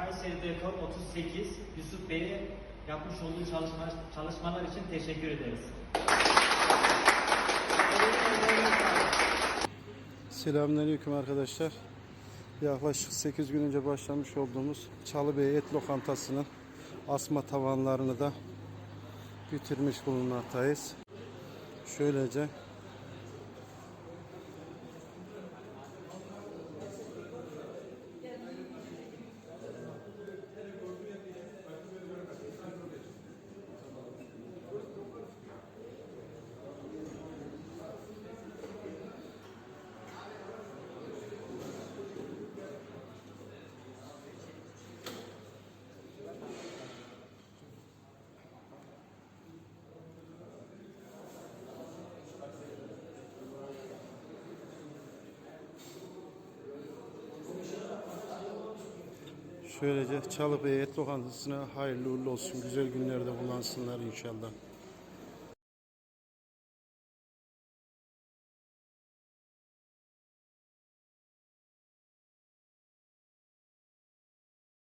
Kayseri Dekor 38 Yusuf Bey'e yapmış olduğu çalışma, çalışmalar için teşekkür ederiz. Selamünaleyküm arkadaşlar. Yaklaşık 8 gün önce başlamış olduğumuz Çalıbey Et Lokantası'nın asma tavanlarını da bitirmiş bulunmaktayız. Şöylece Şöylece Çalıbey Et Lokantası'na hayırlı uğurlu olsun. Güzel günlerde kullansınlar inşallah.